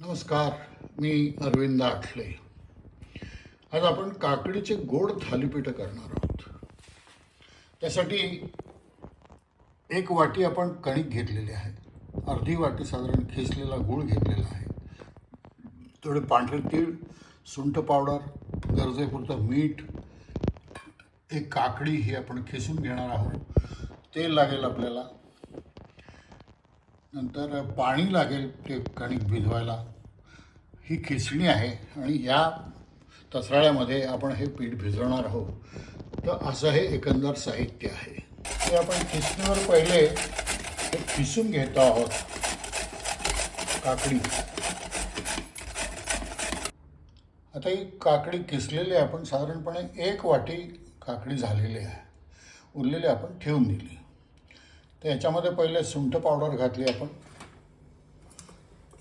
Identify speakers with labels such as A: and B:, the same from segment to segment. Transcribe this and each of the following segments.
A: नमस्कार मी अरविंद आठले. आज आपण काकडीचे गोड थालीपीठं करणार आहोत. त्यासाठी एक वाटी आपण कणिक घेतलेली आहे. अर्धी वाटी साधारण खेचलेला गूळ घेतलेला आहे. थोडे पांढरे तीळ सुंठ पावडर गरजेपुरतं मीठ एक काकडी ही आपण खेचून घेणार आहोत. तेल लागेल आपल्याला. नंतर पाणी लागेल ते कणिक भिजवायला. ही खिसणी आहे आणि या तसराळ्यामध्ये आपण हे पीठ भिजवणार आहोत. तर असं हे एकंदर साहित्य आहे. ते आपण खिचणीवर पहिले हे खिसून घेतो आहोत. काकडी. आता ही काकडी किसलेली आहे. आपण साधारणपणे एक वाटी काकडी झालेली आहे. उरलेली आपण ठेवून दिली. तर याच्यामध्ये पहिले सुंठ पावडर घातली आपण.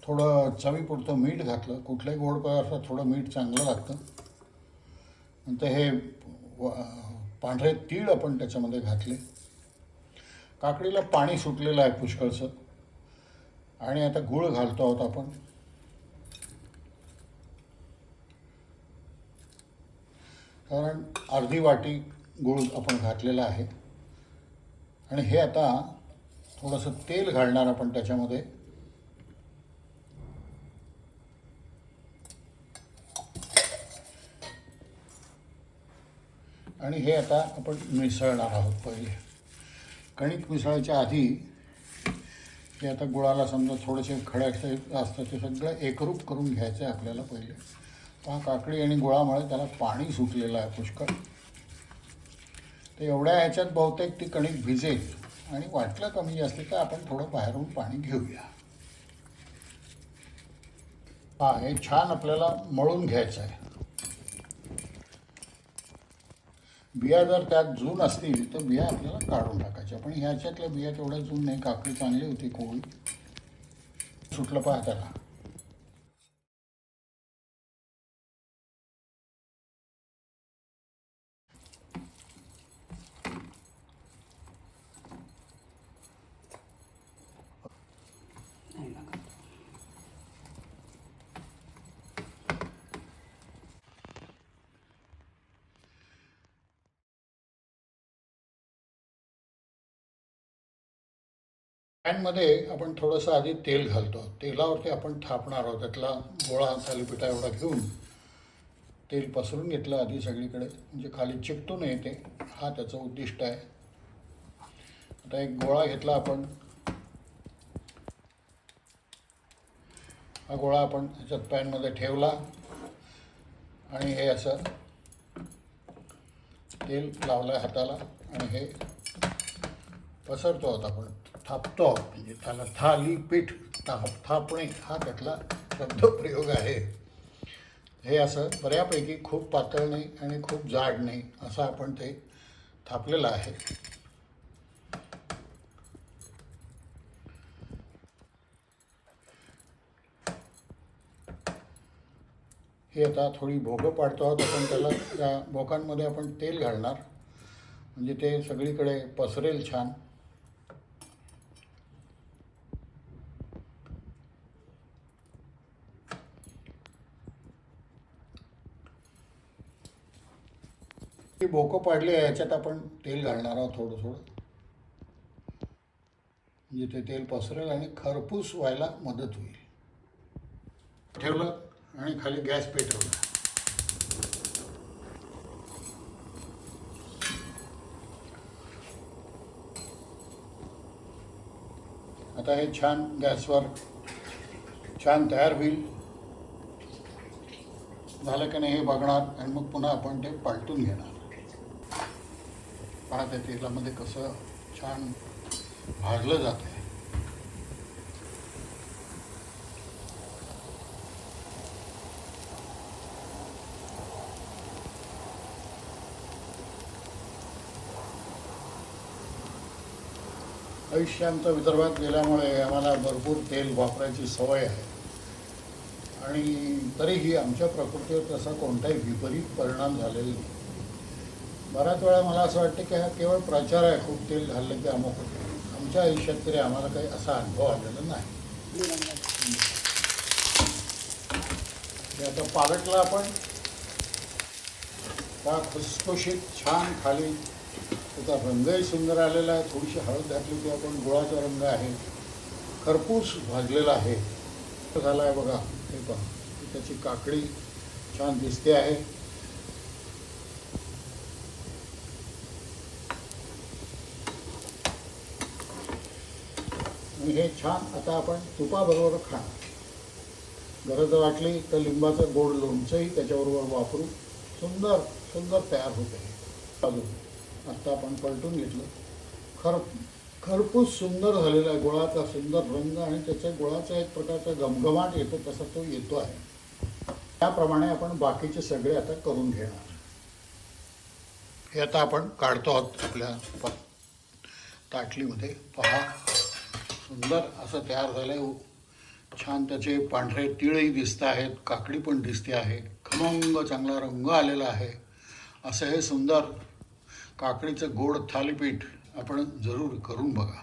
A: थोडं चवीपुरतं मीठ घातलं. कुठल्याही गोड पदार्थात थोडं मीठ चांगलं लागतं. नंतर हे पांढरे तीळ आपण त्याच्यामध्ये घातले. काकडीला पाणी सुटलेलं आहे पुष्कळचं आणि आता गूळ घालतो आहोत आपण. कारण अर्धी वाटी गूळ आपण घातलेला आहे. आणि हे आता थोडंसं तेल घालणार आपण त्याच्यामध्ये. आणि हे आता आपण मिसळणार आहोत पहिले. कणिक मिसळायच्या आधी हे आता गुळाला समजा थोडेसे खडे असतात ते सगळं एकरूप करून घ्यायचं आहे आपल्याला पहिले. पहा काकडी आणि गुळामुळे त्याला पाणी सुटलेलं आहे पुष्कळ. तर एवढ्या ह्याच्यात बहुतेक ती कणिक भिजेल आणि वाटलं कमी जास्त तर आपण थोडं बाहेरून पाणी घेऊया. हा हे छान आपल्याला मळून घ्यायचं आहे. बिया जर त्यात जून असतील तर बिया आपल्याला काढून टाकायच्या पण ह्याच्यातल्या बिया तेवढ्या जून नाही काकडी चांगली होती कोळी. सुटलं पहा त्याला. पॅनमध्ये आपण थोडंसं आधी तेल घालतो. तेलावरती आपण थापणार आहोत. त्यातला गोळा थालीपीठा एवढा घेऊन तेल पसरून घेतलं आधी सगळीकडे. म्हणजे खाली चिकटू नये ते. हा त्याचं उद्दिष्ट आहे. आता एक गोळा घेतला आपण. हा गोळा आपण ह्याच्यात पॅनमध्ये ठेवला. आणि हे असं तेल लावलं आहे हाताला. आणि हे पसरतो आहोत आपण. थापतो. आहोत म्हणजे त्याला थाली पीठ थाप थापणे हा त्यातला शब्दप्रयोग आहे. हे असं बऱ्यापैकी खूप पातळ नाही आणि खूप जाड नाही असं आपण ते थापलेलं आहे. हे आता थोडी भोगं पाडतो आहोत आपण त्याला. त्या भोकांमध्ये आपण तेल घालणार. म्हणजे ते सगळीकडे पसरेल छान. ती भोकं पाडली आहे याच्यात आपण तेल घालणार आहोत थोडं थोडं म्हणजे ते तेल पसरेल आणि खरपूस व्हायला मदत होईल. ठेवलं आणि खाली गॅस पेटवला आता हे छान गॅसवर छान तयार होईल. झालं की नाही हे बघणार आणि मग पुन्हा आपण ते पालटून घेणार. पहा त्या तेलामध्ये कसं छान भाजलं जात आहे. आयुष्यांत विदर्भात गेल्यामुळे आम्हाला भरपूर तेल वापरायची सवय आहे. आणि तरीही आमच्या प्रकृतीवर तसा कोणताही विपरीत परिणाम झालेला नाही. बऱ्याच वेळा मला असं वाटतं की हा केवळ प्रचार आहे खूप तेल झालं की अमुक आमच्या आयुष्यात तरी आम्हाला काही असा अनुभव आलेला नाही. आता पालटला आपण. त्या खुसखुशीत छान खाली त्याचा रंगही सुंदर आलेला आहे. थोडीशी हळद घातली की आपण गुळाचा रंग आहे. खरपूस भाजलेला आहे. झाला आहे बघा. हे पहा. त्याची काकडी छान दिसते आहे. आणि हे छान आता आपण तुपाबरोबर खाणार. गरज वाटली तर लिंबाचं गोड लोणचंही त्याच्याबरोबर वापरू. सुंदर सुंदर तयार होते. अजून आत्ता आपण पलटून घेतलं. खर खरपूस सुंदर झालेला आहे. गुळाचा सुंदर रंग आणि त्याच्या गुळाचा एक प्रकारचा घमघमाट येतो तसा तो येतो आहे. त्याप्रमाणे आपण बाकीचे सगळे आता करून घेणार. हे आता आपण काढतो आहोत आपल्या ताटलीमध्ये. पहा. सुंदर असं तयार झालं आहे छान त्याचे पांढरे तिळही दिसत आहेत काकडी पण दिसते आहे खमंग चांगला रंग आलेला आहे. असं हे सुंदर काकडीचं गोड थालीपीठ आपण जरूर करून बघा.